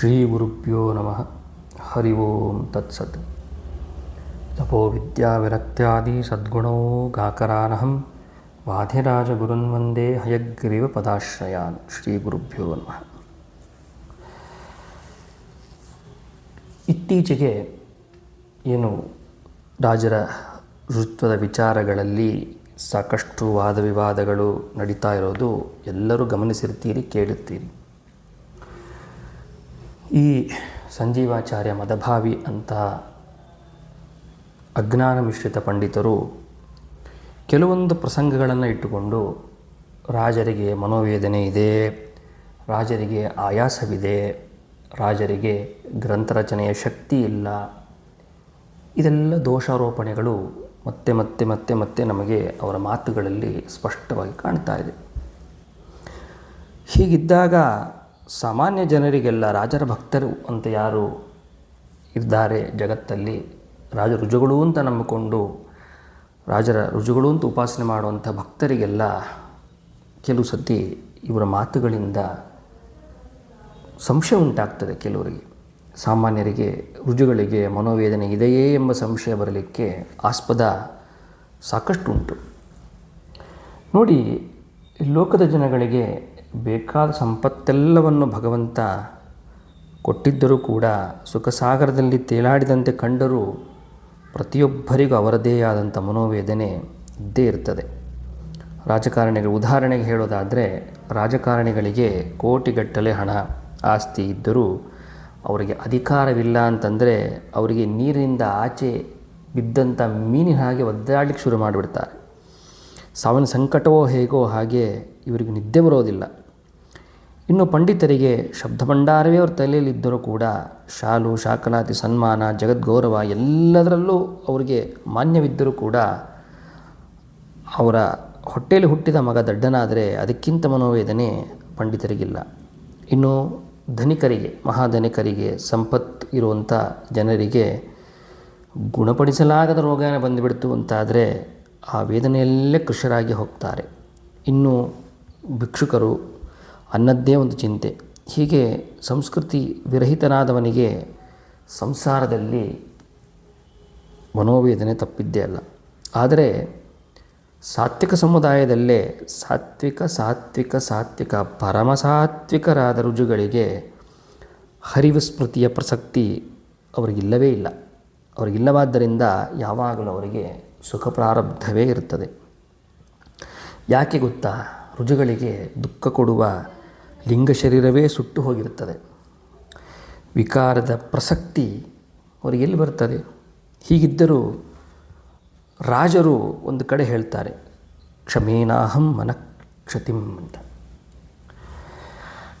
ಶ್ರೀ ಗುರುಭ್ಯೋ ನಮಃ ಹರಿ ಓಂ ತತ್ಸತ್ ತಪೋ ವಿದ್ಯಾವಿರಕ್ತ್ಯಾದಿ ಸದ್ಗುಣೋ ಗಾಕರಾನಹಂ ವಾಧಿರಾಜಗುರುನ್ ವಂದೇ ಹಯಗ್ರೀವ ಪದಾಶ್ರಯಾನ್ ಶ್ರೀ ಗುರುಭ್ಯೋ ನಮಃ ಇತ್ತೀಚೆಗೆ ಏನು ರಾಜರ ಋತ್ವದ ವಿಚಾರಗಳಲ್ಲಿ ಸಾಕಷ್ಟು ವಾದ ವಿವಾದಗಳು ನಡೀತಾ ಇರೋದು ಎಲ್ಲರೂ ಗಮನಿಸಿರ್ತೀರಿ ಕೇಳುತ್ತೀರಿ ಈ ಸಂಜೀವಾಚಾರ್ಯ ಮದಭಾವಿ ಅಂತ ಅಜ್ಞಾನ ಮಿಶ್ರಿತ ಪಂಡಿತರು ಕೆಲವೊಂದು ಪ್ರಸಂಗಗಳನ್ನು ಇಟ್ಟುಕೊಂಡು ರಾಜರಿಗೆ ಮನೋವೇದನೆ ಇದೆ, ರಾಜರಿಗೆ ಆಯಾಸವಿದೆ, ರಾಜರಿಗೆ ಗ್ರಂಥ ರಚನೆಯ ಶಕ್ತಿ ಇಲ್ಲ. ಇದೆಲ್ಲ ದೋಷಾರೋಪಣೆಗಳು ಮತ್ತೆ ಮತ್ತೆ ಮತ್ತೆ ಮತ್ತೆ ನಮಗೆ ಅವರ ಮಾತುಗಳಲ್ಲಿ ಸ್ಪಷ್ಟವಾಗಿ ಕಾಣ್ತಾ ಇದೆ. ಹೀಗಿದ್ದಾಗ ಸಾಮಾನ್ಯ ಜನರಿಗೆಲ್ಲ ರಾಜರ ಭಕ್ತರು ಅಂತ ಯಾರು ಇದ್ದಾರೆ ಜಗತ್ತಲ್ಲಿ, ರಾಜ ರುಜುಗಳು ಅಂತ ನಂಬಿಕೊಂಡು, ರಾಜರ ರುಜುಗಳು ಅಂತ ಉಪಾಸನೆ ಮಾಡುವಂಥ ಭಕ್ತರಿಗೆಲ್ಲ ಕೆಲವು ಸತಿ ಇವರ ಮಾತುಗಳಿಂದ ಸಂಶಯ ಉಂಟಾಗ್ತದೆ ಕೆಲವರಿಗೆ. ಸಾಮಾನ್ಯರಿಗೆ ರುಜುಗಳಿಗೆ ಮನೋವೇದನೆ ಇದೆಯೇ ಎಂಬ ಸಂಶಯ ಬರಲಿಕ್ಕೆ ಆಸ್ಪದ ಸಾಕಷ್ಟು ಉಂಟು. ನೋಡಿ ಲೋಕದ ಜನಗಳಿಗೆ ಬೇಕಾದ ಸಂಪತ್ತೆಲ್ಲವನ್ನು ಭಗವಂತ ಕೊಟ್ಟಿದ್ದರೂ ಕೂಡ ಸುಖಸಾಗರದಲ್ಲಿ ತೇಲಾಡಿದಂತೆ ಕಂಡರೂ ಪ್ರತಿಯೊಬ್ಬರಿಗೂ ಅವರದೇ ಆದಂಥ ಮನೋವೇದನೆ ಇದ್ದೇ ಇರ್ತದೆ. ರಾಜಕಾರಣಿಗಳು ಉದಾಹರಣೆಗೆ ಹೇಳೋದಾದರೆ ರಾಜಕಾರಣಿಗಳಿಗೆ ಕೋಟಿಗಟ್ಟಲೆ ಹಣ ಆಸ್ತಿ ಇದ್ದರೂ ಅವರಿಗೆ ಅಧಿಕಾರವಿಲ್ಲ ಅಂತಂದರೆ ಅವರಿಗೆ ನೀರಿನಿಂದ ಆಚೆ ಬಿದ್ದಂಥ ಮೀನಿನ ಹಾಗೆ ಒದ್ದಾಡಲಿಕ್ಕೆ ಶುರು ಮಾಡಿಬಿಡ್ತಾರೆ. ಸಾವಿನ ಸಂಕಟವೋ ಹೇಗೋ ಹಾಗೆ ಇವರಿಗೆ ನಿದ್ದೆ ಬರೋದಿಲ್ಲ. ಇನ್ನು ಪಂಡಿತರಿಗೆ ಶಬ್ದ ಭಂಡಾರವೇ ಅವ್ರ ತಲೆಯಲ್ಲಿದ್ದರೂ ಕೂಡ ಶಾಲು ಶಾಕಲಾತಿ ಸನ್ಮಾನ, ಜಗದ್ಗೌರವ ಎಲ್ಲದರಲ್ಲೂ ಅವರಿಗೆ ಮಾನ್ಯವಿದ್ದರೂ ಕೂಡ ಅವರ ಹೊಟ್ಟೆಯಲ್ಲಿ ಹುಟ್ಟಿದ ಮಗ ದಡ್ಡನಾದರೆ ಅದಕ್ಕಿಂತ ಮನೋವೇದನೆ ಪಂಡಿತರಿಗಿಲ್ಲ. ಇನ್ನು ಧನಿಕರಿಗೆ, ಮಹಾಧನಿಕರಿಗೆ ಸಂಪತ್ತು ಇರುವಂಥ ಜನರಿಗೆ ಗುಣಪಡಿಸಲಾಗದ ರೋಗನೇ ಬಂದುಬಿಡ್ತು ಅಂತಾದರೆ ಆ ವೇದನೆಯಲ್ಲೇ ಕೃಷರಾಗಿ ಹೋಗ್ತಾರೆ. ಇನ್ನು ಭಿಕ್ಷುಕರು ಅನ್ನದ್ದೇ ಒಂದು ಚಿಂತೆ. ಹೀಗೆ ಸಂಸ್ಕೃತಿ ವಿರಹಿತನಾದವನಿಗೆ ಸಂಸಾರದಲ್ಲಿ ಮನೋವೇದನೆ ತಪ್ಪಿದ್ದೇ ಅಲ್ಲ. ಆದರೆ ಸಾತ್ವಿಕ ಸಮುದಾಯದಲ್ಲೇ ಸಾತ್ವಿಕ ಸಾತ್ವಿಕ ಸಾತ್ವಿಕ, ಪರಮಸಾತ್ವಿಕರಾದ ರುಜುಗಳಿಗೆ ಹರಿವಿಸ್ಮೃತಿಯ ಪ್ರಸಕ್ತಿ ಅವರಿಗಿಲ್ಲವೇ ಇಲ್ಲ. ಅವರಿಗಿಲ್ಲವಾದ್ದರಿಂದ ಯಾವಾಗಲೂ ಅವರಿಗೆ ಸುಖ ಪ್ರಾರಬ್ಧವೇ ಇರ್ತದೆ ಯಾಕೆ ಗೊತ್ತಾ? ರುಜುಗಳಿಗೆ ದುಃಖ ಕೊಡುವ ಲಿಂಗ ಶರೀರವೇ ಸುಟ್ಟು ಹೋಗಿರುತ್ತದೆ. ವಿಕಾರದ ಪ್ರಸಕ್ತಿ ಅವರಿಗೆ ಎಲ್ಲಿ ಬರ್ತದೆ ಹೀಗಿದ್ದರೂ ರಾಜರು ಒಂದು ಕಡೆ ಹೇಳ್ತಾರೆ, ಕ್ಷಮೇನಾಹಂ ಮನಕ್ಷತಿಂ ಅಂತ.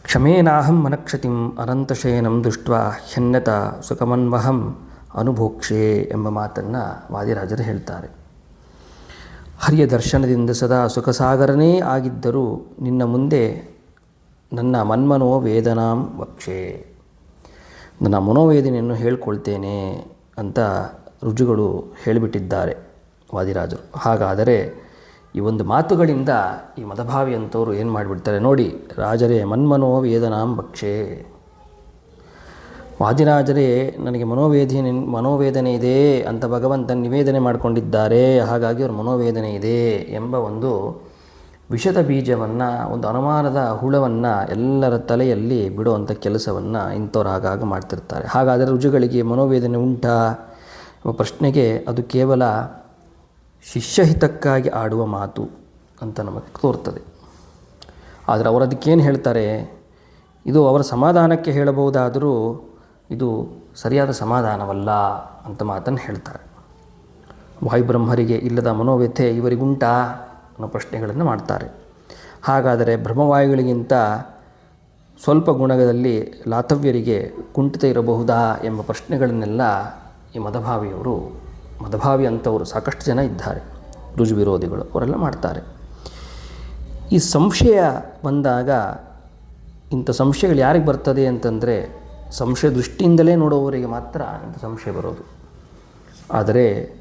ಕ್ಷಮೇನಾಹಂ ಮನಕ್ಷತಿಂ ಅನಂತಶಯನಂ ದೃಷ್ಟ ಹ್ಯನ್ಯತ ಸುಖಮನ್ವಹಂ ಅನುಭೋಕ್ಷೆ ಎಂಬ ಮಾತನ್ನು ವಾದಿರಾಜರು ಹೇಳ್ತಾರೆ. ಹರಿಯ ದರ್ಶನದಿಂದ ಸದಾ ಸುಖಸಾಗರನೇ ಆಗಿದ್ದರೂ ನಿನ್ನ ಮುಂದೆ ನನ್ನ ಮನ್ಮನೋ ವೇದನಾಂ ವಕ್ಷೆ. ನನ್ನ ಮನೋವೇದನೆಯನ್ನು ಹೇಳ್ಕೊಳ್ತೇನೆ ಅಂತ ರುಜುಗಳು ಹೇಳಿಬಿಟ್ಟಿದ್ದಾರೆ ವಾದಿರಾಜರು. ಹಾಗಾದರೆ ಈ ಒಂದು ಮಾತುಗಳಿಂದ ಈ ಮದಭಾವಿ ಅಂತವರು ಏನು ಮಾಡಿಬಿಡ್ತಾರೆ ನೋಡಿ, ರಾಜರೇ ಮನ್ಮನೋ ವೇದನಾಂ ಭಕ್ಷೆ ವಾದಿರಾಜರೇ, ನನಗೆ ಮನೋವೇದನೆ ಮನೋವೇದನೆ ಇದೆ ಅಂತ ಭಗವಂತ ನಿವೇದನೆ ಮಾಡಿಕೊಂಡಿದ್ದಾರೆ. ಹಾಗಾಗಿ ಅವ್ರ ಮನೋವೇದನೆ ಇದೆ ಎಂಬ ಒಂದು ವಿಷದ ಬೀಜವನ್ನು, ಒಂದು ಅನುಮಾನದ ಹುಳವನ್ನು ಎಲ್ಲರ ತಲೆಯಲ್ಲಿ ಬಿಡುವಂಥ ಕೆಲಸವನ್ನು ಇಂಥವ್ರು ಆಗಾಗ ಮಾಡ್ತಿರ್ತಾರೆ. ಹಾಗಾದರೆ ರುಜುಗಳಿಗೆ ಮನೋವೇದನೆ ಉಂಟಾ? ಎಂಬ ಪ್ರಶ್ನೆಗೆ ಅದು ಕೇವಲ ಶಿಷ್ಯಹಿತಕ್ಕಾಗಿ ಆಡುವ ಮಾತು ಅಂತ ನಮಗೆ ತೋರ್ತದೆ. ಆದರೆ ಅವರು ಅದಕ್ಕೇನು ಹೇಳ್ತಾರೆ? ಇದು ಅವರ ಸಮಾಧಾನಕ್ಕೆ ಹೇಳಬಹುದಾದರೂ ಇದು ಸರಿಯಾದ ಸಮಾಧಾನವಲ್ಲ ಅಂತ ಮಾತನ್ನು ಹೇಳ್ತಾರೆ. ವಾಯುಬ್ರಹ್ಮರಿಗೆ ಇಲ್ಲದ ಮನೋವ್ಯಥೆ ಇವರಿಗುಂಟಾ ಅನ್ನೋ ಪ್ರಶ್ನೆಗಳನ್ನು ಮಾಡ್ತಾರೆ. ಹಾಗಾದರೆ ಬ್ರಹ್ಮವಾಯುಗಳಿಗಿಂತ ಸ್ವಲ್ಪ ಗುಣಗದಲ್ಲಿ ಲಾತವ್ಯರಿಗೆ ಕುಂಠಿತ ಇರಬಹುದಾ ಎಂಬ ಪ್ರಶ್ನೆಗಳನ್ನೆಲ್ಲ ಈ ಮದಭಾವಿಯವರು, ಮದಭಾವಿ ಅಂಥವರು ಸಾಕಷ್ಟು ಜನ ಇದ್ದಾರೆ, ರುಜು ವಿರೋಧಿಗಳು ಅವರೆಲ್ಲ ಮಾಡ್ತಾರೆ. ಈ ಸಂಶಯ ಬಂದಾಗ ಇಂಥ ಸಂಶಯಗಳು ಯಾರಿಗೆ ಬರ್ತದೆ ಅಂತಂದರೆ ಸಂಶಯ ದೃಷ್ಟಿಯಿಂದಲೇ ನೋಡುವವರಿಗೆ ಮಾತ್ರ ಇಂಥ ಸಂಶಯ ಬರೋದು. ಆದರೆ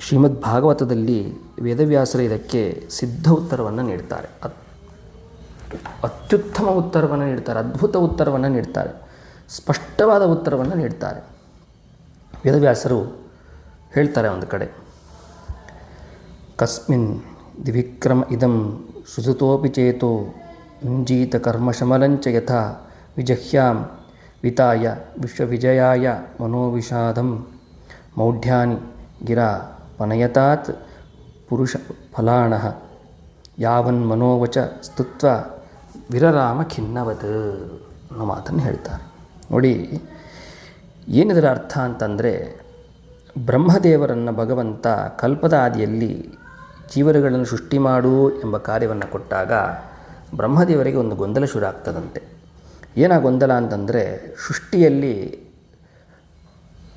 ಶ್ರೀಮದ್ ಭಾಗವತದಲ್ಲಿ ವೇದವ್ಯಾಸರ ಇದಕ್ಕೆ ಸಿದ್ಧ ಉತ್ತರವನ್ನು ನೀಡ್ತಾರೆ. ಅತ್- ಅತ್ಯುತ್ತಮ ಉತ್ತರವನ್ನು ನೀಡ್ತಾರೆ, ಅದ್ಭುತ ಉತ್ತರವನ್ನು ನೀಡ್ತಾರೆ, ಸ್ಪಷ್ಟವಾದ ಉತ್ತರವನ್ನು ನೀಡ್ತಾರೆ. ವೇದವ್ಯಾಸರು ಹೇಳ್ತಾರೆ ಒಂದು ಕಡೆ. ಕಸ್ಮಿನ್ ದಿವಿಕ್ರಮ ಇದಂ ಸುಸುತೋಪಿ ಚೇತೋ ಮುಂಜೀತ ಕರ್ಮಶಮಲಂಚ ಯಥಾ ವಿಜಹ್ಯಾಂ ವಿತಾಯ ವಿಶ್ವವಿಜಯಾಯ ಮನೋವಿಷಾದಂ. ಮೌಢ್ಯಾನಿ ಗಿರಾ ಪನಯತಾತ್ ಪುರುಷ ಫಲಾಣ ಯಾವನ್ ಮನೋವಚ ಸ್ತುತ್ವ ವಿರರಾಮ ಖಿನ್ನವತ್ ಅನ್ನೋ ಮಾತನ್ನು ಹೇಳ್ತಾರೆ. ನೋಡಿ, ಏನಿದರ ಅರ್ಥ ಅಂತಂದರೆ, ಬ್ರಹ್ಮದೇವರನ್ನು ಭಗವಂತ ಕಲ್ಪದ ಆದಿಯಲ್ಲಿ ಜೀವರುಗಳನ್ನು ಸೃಷ್ಟಿ ಮಾಡು ಎಂಬ ಕಾರ್ಯವನ್ನು ಕೊಟ್ಟಾಗ ಬ್ರಹ್ಮದೇವರಿಗೆ ಒಂದು ಗೊಂದಲ ಶುರು ಆಗ್ತದಂತೆ. ಏನ ಗೊಂದಲ ಅಂತಂದರೆ ಸೃಷ್ಟಿಯಲ್ಲಿ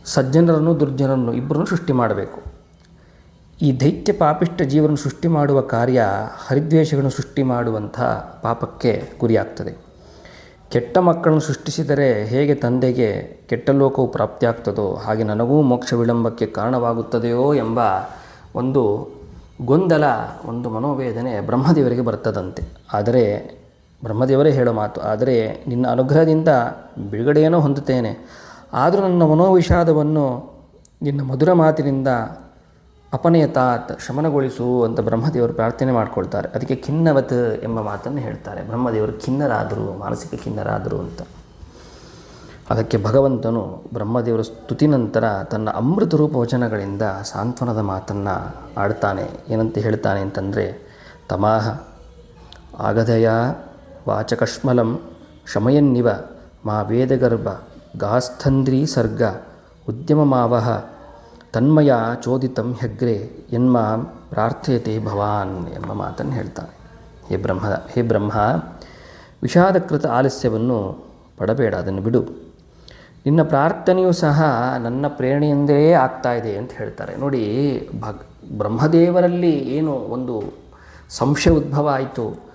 ಸಜ್ಜನರನ್ನು, ದುರ್ಜನರನ್ನು ಇಬ್ಬರನ್ನು ಸೃಷ್ಟಿ ಮಾಡಬೇಕು. ಈ ದೈತ್ಯ ಪಾಪಿಷ್ಟ ಜೀವನ ಸೃಷ್ಟಿ ಮಾಡುವ ಕಾರ್ಯ ಹರಿದ್ವೇಷಗಳನ್ನು ಸೃಷ್ಟಿ ಮಾಡುವಂಥ ಪಾಪಕ್ಕೆ ಗುರಿಯಾಗ್ತದೆ. ಕೆಟ್ಟ ಮಕ್ಕಳನ್ನು ಸೃಷ್ಟಿಸಿದರೆ ಹೇಗೆ ತಂದೆಗೆ ಕೆಟ್ಟ ಲೋಕವು ಪ್ರಾಪ್ತಿಯಾಗ್ತದೋ ಹಾಗೆ ನನಗೂ ಮೋಕ್ಷ ವಿಳಂಬಕ್ಕೆ ಕಾರಣವಾಗುತ್ತದೆಯೋ ಎಂಬ ಒಂದು ಗೊಂದಲ, ಒಂದು ಮನೋವೇದನೆ ಬ್ರಹ್ಮದೇವರಿಗೆ ಬರ್ತದಂತೆ. ಆದರೆ ಬ್ರಹ್ಮದೇವರೇ ಹೇಳೋ ಮಾತು, ಆದರೆ ನಿನ್ನ ಅನುಗ್ರಹದಿಂದ ಬಿಡುಗಡೆಯನ್ನು ಹೊಂದುತ್ತೇನೆ. ಆದರೂ ನನ್ನ ಮನೋವಿಷಾದವನ್ನು ನಿನ್ನ ಮಧುರ ಮಾತಿನಿಂದ ಅಪನಯತಾತ್ ಶಮನಗೊಳಿಸು ಅಂತ ಬ್ರಹ್ಮದೇವರು ಪ್ರಾರ್ಥನೆ ಮಾಡ್ಕೊಳ್ತಾರೆ. ಅದಕ್ಕೆ ಖಿನ್ನವತ್ ಎಂಬ ಮಾತನ್ನು ಹೇಳ್ತಾರೆ. ಬ್ರಹ್ಮದೇವರು ಖಿನ್ನರಾದರು, ಮಾನಸಿಕ ಖಿನ್ನರಾದರು ಅಂತ. ಅದಕ್ಕೆ ಭಗವಂತನು ಬ್ರಹ್ಮದೇವರ ಸ್ತುತಿ ನಂತರ ತನ್ನ ಅಮೃತ ರೂಪ ವಚನಗಳಿಂದ ಸಾಂತ್ವನದ ಮಾತನ್ನು ಆಡ್ತಾನೆ. ಏನಂತ ಹೇಳ್ತಾನೆ ಅಂತಂದರೆ, ತಮಾಹ, ಆಗದಯ ವಾಚಕಶ್ಮಲಂ ಶಮಯನ್ನಿವ ಮಾ ವೇದಗರ್ಭ ಗಾಸ್ಥಂದ್ರೀ ಸರ್ಗ ಉದ್ಯಮ ಮಾವಹ ತನ್ಮಯ ಚೋದಿತಂ ಹೆಗ್ರೆ ಎನ್ಮಾಂ ಪ್ರಾರ್ಥಯತೆ ಭವಾನ್ ಎಂಬ ಮಾತನ್ನು ಹೇಳ್ತಾನೆ. ಹೇ ಬ್ರಹ್ಮ ಹೇ ಬ್ರಹ್ಮ, ವಿಷಾದಕೃತ ಆಲಸ್ಯವನ್ನು ಪಡಬೇಡ, ಅದನ್ನು ಬಿಡು. ನಿನ್ನ ಪ್ರಾರ್ಥನೆಯು ಸಹ ನನ್ನ ಪ್ರೇರಣೆಯಿಂದಲೇ ಆಗ್ತಾ ಇದೆ ಅಂತ ಹೇಳ್ತಾರೆ. ನೋಡಿ, ಭಗ್, ಬ್ರಹ್ಮದೇವರಲ್ಲಿ ಏನು ಒಂದು ಸಂಶಯ ಉದ್ಭವ ಆಯಿತು.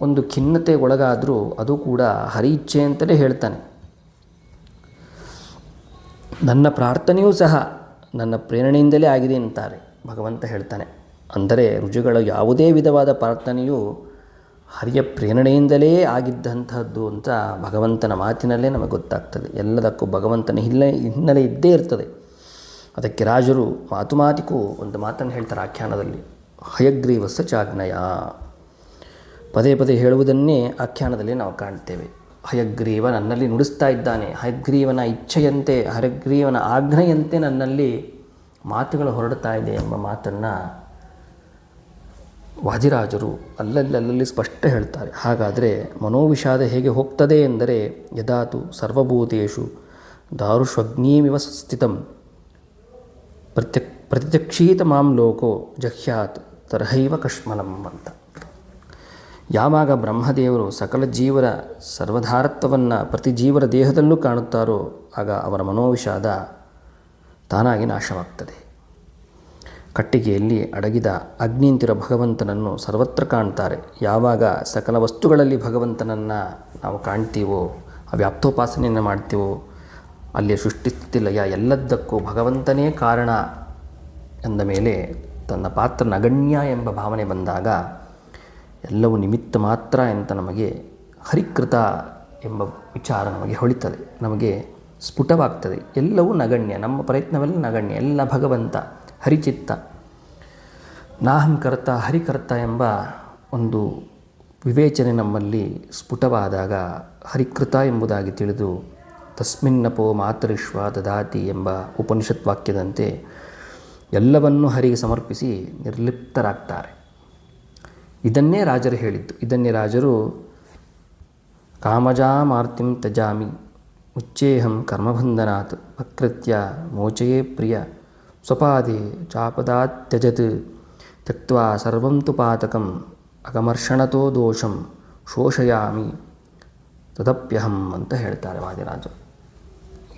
ಒಂದು ಖಿನ್ನತೆ ಒಳಗಾದರೂ ಅದು ಕೂಡ ಹರಿ ಇಚ್ಛೆ ಅಂತಲೇ ಹೇಳ್ತಾನೆ. ನನ್ನ ಪ್ರಾರ್ಥನೆಯೂ ಸಹ ನನ್ನ ಪ್ರೇರಣೆಯಿಂದಲೇ ಆಗಿದೆ ಅಂತಾರೆ, ಭಗವಂತ ಹೇಳ್ತಾನೆ. ಅಂದರೆ ರುಜುಗಳ ಯಾವುದೇ ವಿಧವಾದ ಪ್ರಾರ್ಥನೆಯು ಹರಿಯ ಪ್ರೇರಣೆಯಿಂದಲೇ ಆಗಿದ್ದಂಥದ್ದು ಅಂತ ಭಗವಂತನ ಮಾತಿನಲ್ಲೇ ನಮಗೆ ಗೊತ್ತಾಗ್ತದೆ. ಎಲ್ಲದಕ್ಕೂ ಭಗವಂತನ ಹಿನ್ನೆ, ಹಿನ್ನೆಲೆ ಇದ್ದೇ ಇರ್ತದೆ. ಅದಕ್ಕೆ ರಾಜರು ಮಾತು ಮಾತಿಗೂ ಒಂದು ಮಾತನ್ನು ಹೇಳ್ತಾರೆ ಆಖ್ಯಾನದಲ್ಲಿ. ಹಯಗ್ರೀವಸ ಚಾಜ್ಞಯ. ಪದೇ ಪದೇ ಹೇಳುವುದನ್ನೇ ಆಖ್ಯಾನದಲ್ಲಿ ನಾವು ಕಾಣ್ತೇವೆ ಹಯಗ್ರೀವ ನನ್ನಲ್ಲಿ ನುಡಿಸ್ತಾ ಇದ್ದಾನೆ. ಹಯಗ್ರೀವನ ಇಚ್ಛೆಯಂತೆ, ಹಯಗ್ರೀವನ ಆಜ್ಞೆಯಂತೆ ನನ್ನಲ್ಲಿ ಮಾತುಗಳು ಹೊರಡ್ತಾ ಇದೆ ಎಂಬ ಮಾತನ್ನು ವಾಜಿರಾಜರು ಅಲ್ಲಲ್ಲಿ ಅಲ್ಲಲ್ಲಿ ಸ್ಪಷ್ಟ ಹೇಳ್ತಾರೆ. ಹಾಗಾದರೆ ಮನೋವಿಷಾದ ಹೇಗೆ ಹೋಗ್ತದೆ ಎಂದರೆ, ಯದಾತು ಸರ್ವಭೂತೇಶು ದಾರುಷ್ವಗ್ನೀಮಿವ ಸ್ಥಿತಂ. ಪ್ರತ್ಯ ಪ್ರತ್ಯಕ್ಷೀತ ಮಾಂ ಲೋಕೋ ಜಹ್ಯಾತ್ ತರ್ಹೈವ ಕಶ್ಮಲಂ ಅಂತ. ಯಾವಾಗ ಬ್ರಹ್ಮದೇವರು ಸಕಲ ಜೀವರ ಸರ್ವಧಾರತ್ವವನ್ನು ಪ್ರತಿ ಜೀವರ ದೇಹದಲ್ಲೂ ಕಾಣುತ್ತಾರೋ ಆಗ ಅವರ ಮನೋವಿಷಾದ ತಾನಾಗಿ ನಾಶವಾಗ್ತದೆ. ಕಟ್ಟಿಗೆಯಲ್ಲಿ ಅಡಗಿದ ಅಗ್ನಿಂತಿರ ಭಗವಂತನನ್ನು ಸರ್ವತ್ರ ಕಾಣ್ತಾರೆ. ಯಾವಾಗ ಸಕಲ ವಸ್ತುಗಳಲ್ಲಿ ಭಗವಂತನನ್ನು ನಾವು ಕಾಣ್ತೀವೋ ವ್ಯಾಪ್ತೋಪಾಸನೆಯನ್ನು ಮಾಡ್ತೀವೋ ಅಲ್ಲಿ ಸೃಷ್ಟಿಸ್ಥಿತಿ ಲಯ ಎಲ್ಲದಕ್ಕೂ ಭಗವಂತನೇ ಕಾರಣ ಎಂದ ಮೇಲೆ ತನ್ನ ಪಾತ್ರ ನಗಣ್ಯ ಎಂಬ ಭಾವನೆ ಬಂದಾಗ ಎಲ್ಲವೂ ನಿಮಿತ್ತ ಮಾತ್ರ ಅಂತ ನಮಗೆ ಹರಿಕೃತ ಎಂಬ ವಿಚಾರ ನಮಗೆ ಹೊಳಿತದೆ. ನಮಗೆ ಸ್ಫುಟವಾಗ್ತದೆ. ಎಲ್ಲವೂ ನಗಣ್ಯ. ನಮ್ಮ ಪ್ರಯತ್ನವೆಲ್ಲ ನಗಣ್ಯ. ಎಲ್ಲ ಭಗವಂತ, ಹರಿಚಿತ್ತ, ನಾಹಂಕರ್ತ, ಹರಿಕರ್ತ ಎಂಬ ಒಂದು ವಿವೇಚನೆ ನಮ್ಮಲ್ಲಿ ಸ್ಫುಟವಾದಾಗ ಹರಿಕೃತ ಎಂಬುದಾಗಿ ತಿಳಿದು ತಸ್ಮಿನ್ನಪೋ ಮಾತರಿಶ್ವ ದದಾತಿ ಎಂಬ ಉಪನಿಷತ್ ವಾಕ್ಯದಂತೆ ಎಲ್ಲವನ್ನೂ ಹರಿಗೆ ಸಮರ್ಪಿಸಿ ನಿರ್ಲಿಪ್ತರಾಗ್ತಾರೆ. ಇದನ್ನೇ ರಾಜರು ಹೇಳಿದ್ದು. ಇದನ್ನೇ ರಾಜರು ಕಾಮಜಾಮಾರ್ತಿಂ ತಜಾಮಿ, ಉಚ್ಚೇಹಂ ಕರ್ಮಬಂಧನಾತ್ ಅಕೃತ್ಯ ಮೋಚಯೇ ಪ್ರಿಯ, ಸ್ವಪಾದೆ ಚಾಪದಾತ್ಯಜತ್ ತ್ಯಜತ್ ತ್ಯಕ್ವಾ ಸರ್ವಂ ತು ಪಾತಕಂ, ಅಗಮರ್ಷಣತೋ ದೋಷಂ ಶೋಷಯಾಮಿ, ತದಪ್ಯಹಂ ಅಂತ ಹೇಳ್ತಾರೆ ವಾದಿರಾಜರು.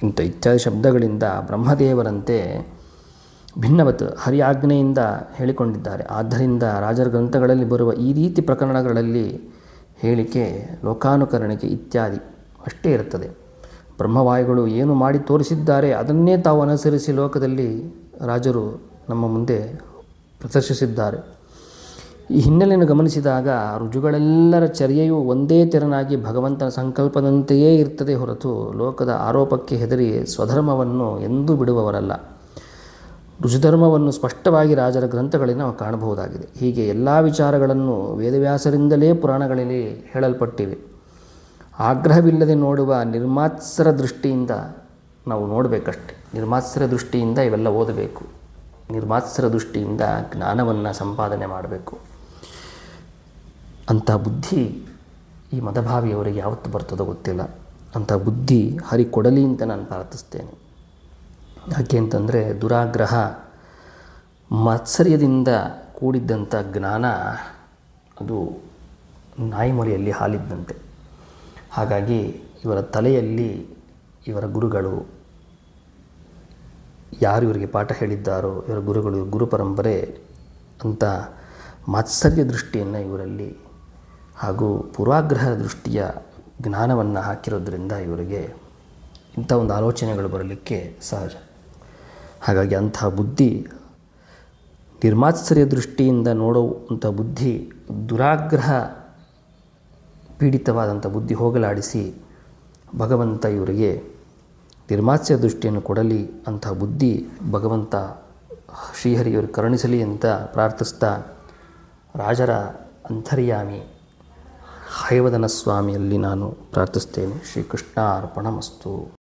ಇಂಥ ಇತ್ಯಾದಿ ಶಬ್ದಗಳಿಂದ ಬ್ರಹ್ಮದೇವರಂತೆ ಭಿನ್ನವತ್ ಹರಿಯಾಜ್ಞೆಯಿಂದ ಹೇಳಿಕೊಂಡಿದ್ದಾರೆ. ಆದ್ದರಿಂದ ರಾಜರ ಗ್ರಂಥಗಳಲ್ಲಿ ಬರುವ ಈ ರೀತಿ ಪ್ರಕರಣಗಳಲ್ಲಿ ಹೇಳಿಕೆ ಲೋಕಾನುಕರಣೆಗೆ ಇತ್ಯಾದಿ ಅಷ್ಟೇ ಇರುತ್ತದೆ. ಬ್ರಹ್ಮವಾಯುಗಳು ಏನು ಮಾಡಿ ತೋರಿಸಿದ್ದಾರೆ ಅದನ್ನೇ ತಾವು ಅನುಸರಿಸಿ ಲೋಕದಲ್ಲಿ ರಾಜರು ನಮ್ಮ ಮುಂದೆ ಪ್ರದರ್ಶಿಸಿದ್ದಾರೆ. ಈ ಹಿನ್ನೆಲೆಯನ್ನು ಗಮನಿಸಿದಾಗ ರುಜುಗಳೆಲ್ಲರ ಚರ್ಯೆಯು ಒಂದೇ ತೆರನಾಗಿ ಭಗವಂತನ ಸಂಕಲ್ಪದಂತೆಯೇ ಇರ್ತದೆ ಹೊರತು ಲೋಕದ ಆರೋಪಕ್ಕೆ ಹೆದರಿ ಸ್ವಧರ್ಮವನ್ನು ಎಂದೂ ಬಿಡುವವರಲ್ಲ. ರುಜುಧರ್ಮವನ್ನು ಸ್ಪಷ್ಟವಾಗಿ ರಾಜರ ಗ್ರಂಥಗಳಲ್ಲಿ ನಾವು ಕಾಣಬಹುದಾಗಿದೆ. ಹೀಗೆ ಎಲ್ಲ ವಿಚಾರಗಳನ್ನು ವೇದವ್ಯಾಸರಿಂದಲೇ ಪುರಾಣಗಳಲ್ಲಿ ಹೇಳಲ್ಪಟ್ಟಿವೆ. ಆಗ್ರಹವಿಲ್ಲದೆ ನೋಡುವ ನಿರ್ಮಾತ್ಸರ ದೃಷ್ಟಿಯಿಂದ ನಾವು ನೋಡಬೇಕಷ್ಟೆ. ನಿರ್ಮಾತ್ಸರ ದೃಷ್ಟಿಯಿಂದ ಇವೆಲ್ಲ ಓದಬೇಕು. ನಿರ್ಮಾತ್ಸರ ದೃಷ್ಟಿಯಿಂದ ಜ್ಞಾನವನ್ನು ಸಂಪಾದನೆ ಮಾಡಬೇಕು. ಅಂಥ ಬುದ್ಧಿ ಈ ಮದಭಾವಿಯವರಿಗೆ ಯಾವತ್ತು ಬರ್ತದೋ ಗೊತ್ತಿಲ್ಲ. ಅಂಥ ಬುದ್ಧಿ ಹರಿ ಕೊಡಲಿ ಅಂತ ನಾನು ಪ್ರಾರ್ಥಿಸ್ತೇನೆ. ಯಾಕೆ ಅಂತಂದರೆ ದುರಾಗ್ರಹ, ಮಾತ್ಸರ್ಯದಿಂದ ಕೂಡಿದ್ದಂಥ ಜ್ಞಾನ ಅದು ನಾಯಿಮರಿಯಲ್ಲಿ ಹಾಲಿದ್ದಂತೆ. ಹಾಗಾಗಿ ಇವರ ತಲೆಯಲ್ಲಿ ಇವರ ಗುರುಗಳು ಯಾರು ಇವರಿಗೆ ಪಾಠ ಹೇಳಿದ್ದಾರೋ ಇವರ ಗುರುಗಳು ಗುರು ಪರಂಪರೆ ಅಂತ ಮಾತ್ಸರ್ಯ ದೃಷ್ಟಿಯನ್ನು ಇವರಲ್ಲಿ ಹಾಗೂ ಪೂರ್ವಾಗ್ರಹ ದೃಷ್ಟಿಯ ಜ್ಞಾನವನ್ನು ಹಾಕಿರೋದ್ರಿಂದ ಇವರಿಗೆ ಇಂಥ ಒಂದು ಆಲೋಚನೆಗಳು ಬರಲಿಕ್ಕೆ ಸಹಜ. ಹಾಗಾಗಿ ಅಂಥ ಬುದ್ಧಿ ನಿರ್ಮಾತ್ಸರ್ಯ ದೃಷ್ಟಿಯಿಂದ ನೋಡುವಂಥ ಬುದ್ಧಿ ದುರಾಗ್ರಹ ಪೀಡಿತವಾದಂಥ ಬುದ್ಧಿ ಹೋಗಲಾಡಿಸಿ ಭಗವಂತ ಇವರಿಗೆ ನಿರ್ಮಾತ್ಸ್ಯ ದೃಷ್ಟಿಯನ್ನು ಕೊಡಲಿ ಅಂಥ ಬುದ್ಧಿ ಭಗವಂತ ಶ್ರೀಹರಿಯವರು ಕರುಣಿಸಲಿ ಅಂತ ಪ್ರಾರ್ಥಿಸ್ತಾ ರಾಜರ ಅಂತರ್ಯಾಮಿ ಹೈವದನ ಸ್ವಾಮಿಯಲ್ಲಿ ನಾನು ಪ್ರಾರ್ಥಿಸ್ತೇನೆ. ಶ್ರೀಕೃಷ್ಣ ಅರ್ಪಣಮಸ್ತು